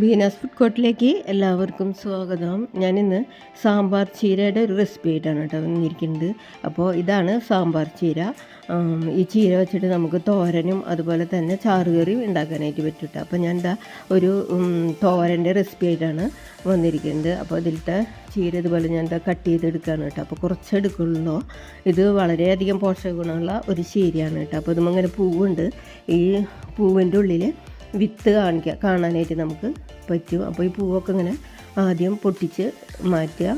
Beena's food കോർട്ടിലേക്ക് എല്ലാവർക്കും സ്വാഗതം. ഞാനിന്ന് സാമ്പാർ ചീരയുടെ ഒരു റെസിപ്പി ആയിട്ടാണ് കേട്ടോ വന്നിരിക്കുന്നത്. അപ്പോൾ ഇതാണ് സാമ്പാർ ചീര. ഈ ചീര വെച്ചിട്ട് നമുക്ക് തോരനും അതുപോലെ തന്നെ ചാറുകറിയും ഉണ്ടാക്കാനായിട്ട് പറ്റും കേട്ടോ. അപ്പോൾ ഞാൻ ഒരു തോരന്റെ റെസിപ്പി ആയിട്ടാണ് വന്നിരിക്കുന്നത്. അപ്പോൾ ഇതിലത്തെ ചീര ഇതുപോലെ ഞാൻ എന്താ കട്ട് ചെയ്തെടുക്കുകയാണ് കേട്ടോ. അപ്പോൾ കുറച്ച് എടുക്കുള്ളൂ. ഇത് വളരെയധികം പോഷക ഗുണമുള്ള ഒരു ചീരയാണ് കേട്ടോ. അപ്പോൾ ഇതും പൂവുണ്ട്. ഈ പൂവിന്റെ ഉള്ളിൽ വിത്ത് കാണിക്കുക കാണാനായിട്ട് നമുക്ക് പറ്റും. അപ്പോൾ ഈ പൂവൊക്കെ ഇങ്ങനെ ആദ്യം പൊട്ടിച്ച് മാറ്റുക.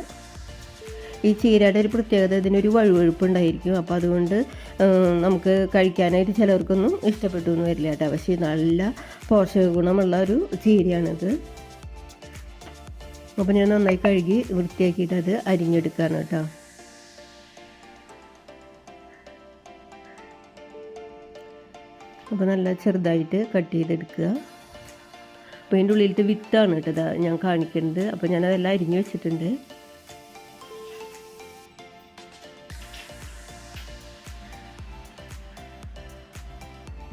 ഈ ചീരയുടെ ഒരു പ്രത്യേകത ഇതിനൊരു വഴുവഴുപ്പ് ഉണ്ടായിരിക്കും അപ്പോൾ അതുകൊണ്ട് നമുക്ക് കഴിക്കാനായിട്ട് ചിലർക്കൊന്നും ഇഷ്ടപ്പെട്ടു എന്ന് വരില്ല കേട്ടോ. പക്ഷേ നല്ല പോഷക ഗുണമുള്ള ഒരു ചീരയാണിത്. അപ്പോൾ ഞാൻ നന്നായി കഴുകി വൃത്തിയാക്കിയിട്ട് അത് അരിഞ്ഞെടുക്കുകയാണ് കേട്ടോ. അപ്പോൾ നല്ല ചെറുതായിട്ട് കട്ട് ചെയ്തെടുക്കുക. അപ്പോൾ അതിന്റെ ഉള്ളിലത്തെ വിത്താണ് കേട്ടോ ഞാൻ കാണിക്കുന്നത്. അപ്പോൾ ഞാനതെല്ലാം അരിഞ്ഞു വെച്ചിട്ടുണ്ട്.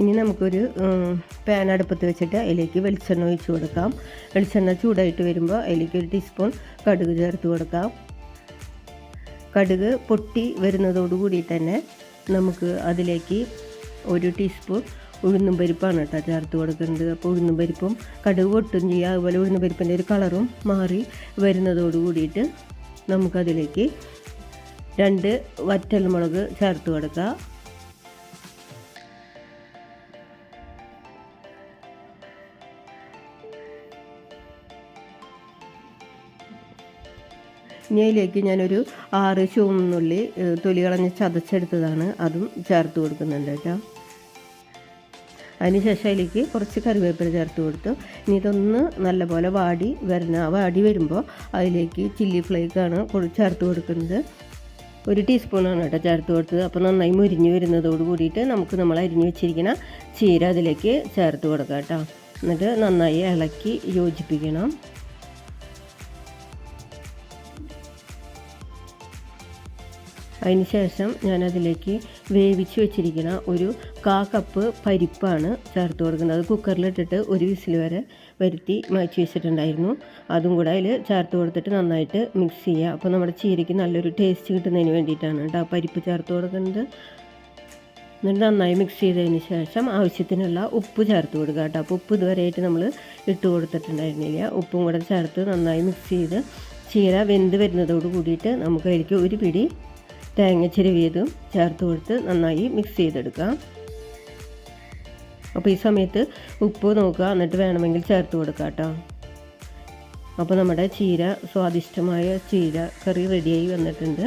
ഇനി നമുക്കൊരു പാൻ അടുപ്പത്ത് വെച്ചിട്ട് അതിലേക്ക് വെളിച്ചെണ്ണ ഒഴിച്ച് കൊടുക്കാം. വെളിച്ചെണ്ണ ചൂടായിട്ട് വരുമ്പോൾ അതിലേക്ക് ഒരു ടീസ്പൂൺ കടുക് ചേർത്ത് കൊടുക്കാം. കടുക് പൊട്ടി വരുന്നതോടുകൂടി തന്നെ നമുക്ക് അതിലേക്ക് ഒരു ടീസ്പൂൺ ഉഴുന്നും പരിപ്പാണ് കേട്ടോ ചേർത്ത് കൊടുക്കുന്നത്. അപ്പോൾ ഉഴുന്നും പരിപ്പും കടുക് പൊട്ടും ചെയ്യുക. അതുപോലെ ഉഴുന്നും പരിപ്പിന്റെ ഒരു കളറും മാറി വരുന്നതോട് കൂടിയിട്ട് നമുക്കതിലേക്ക് രണ്ട് വറ്റൽ മുളക് ചേർത്ത് കൊടുക്കുക. ഇനിയിലേക്ക് ഞാനൊരു ആറ് ചുവന്നുള്ളി തൊലി കളഞ്ഞ് ചതച്ചെടുത്തതാണ്. അതും ചേർത്ത് കൊടുക്കുന്നുണ്ട് കേട്ടോ. അതിനുശേഷം അതിലേക്ക് കുറച്ച് കറിവേപ്പില ചേർത്ത് കൊടുത്തു. ഇനി ഇതൊന്ന് നല്ലപോലെ വാടി ആ വാടി വരുമ്പോൾ അതിലേക്ക് ചില്ലി ഫ്ലേക്കാണ് ചേർത്ത് കൊടുക്കുന്നത്. ഒരു ടീസ്പൂണാണ് കേട്ടോ ചേർത്ത് കൊടുത്തത്. അപ്പോൾ നന്നായി മുരിഞ്ഞ് വരുന്നതോട് കൂടിയിട്ട് നമുക്ക് നമ്മൾ അരിഞ്ഞ് വെച്ചിരിക്കുന്ന ചീര അതിലേക്ക് ചേർത്ത് കൊടുക്കാം കേട്ടോ. എന്നിട്ട് നന്നായി ഇളക്കി യോജിപ്പിക്കണം. അതിന് ശേഷം ഞാനതിലേക്ക് വേവിച്ച് വെച്ചിരിക്കുന്ന ഒരു കാ കപ്പ് പരിപ്പാണ് ചേർത്ത് കൊടുക്കുന്നത്. അത് കുക്കറിലിട്ടിട്ട് ഒരു വിസിൽ വരെ വരുത്തി മാറ്റി വെച്ചിട്ടുണ്ടായിരുന്നു. അതും കൂടെ അതിൽ ചേർത്ത് കൊടുത്തിട്ട് നന്നായിട്ട് മിക്സ് ചെയ്യുക. അപ്പോൾ നമ്മുടെ ചീരയ്ക്ക് നല്ലൊരു ടേസ്റ്റ് കിട്ടുന്നതിന് വേണ്ടിയിട്ടാണ് കേട്ടോ പരിപ്പ് ചേർത്ത് കൊടുക്കുന്നത്. എന്നിട്ട് നന്നായി മിക്സ് ചെയ്തതിന് ശേഷം ആവശ്യത്തിനുള്ള ഉപ്പ് ചേർത്ത് കൊടുക്കുക കേട്ടോ. അപ്പോൾ ഉപ്പ് ഇതുവരെയായിട്ട് നമ്മൾ ഇട്ട് കൊടുത്തിട്ടുണ്ടായിരുന്നില്ല. ഉപ്പും കൂടെ ചേർത്ത് നന്നായി മിക്സ് ചെയ്ത് ചീര വെന്ത് വരുന്നതോട് കൂടിയിട്ട് നമുക്കതിലേക്ക് ഒരു പിടി തേങ്ങ വീതും ചേർത്ത് കൊടുത്ത് നന്നായി മിക്സ് ചെയ്തെടുക്കാം. അപ്പോൾ ഈ സമയത്ത് ഉപ്പ് നോക്കുക. എന്നിട്ട് വേണമെങ്കിൽ ചേർത്ത് കൊടുക്കാം കേട്ടോ. അപ്പോൾ നമ്മുടെ ചീര സ്വാദിഷ്ടമായ ചീര കറി റെഡിയായി വന്നിട്ടുണ്ട്.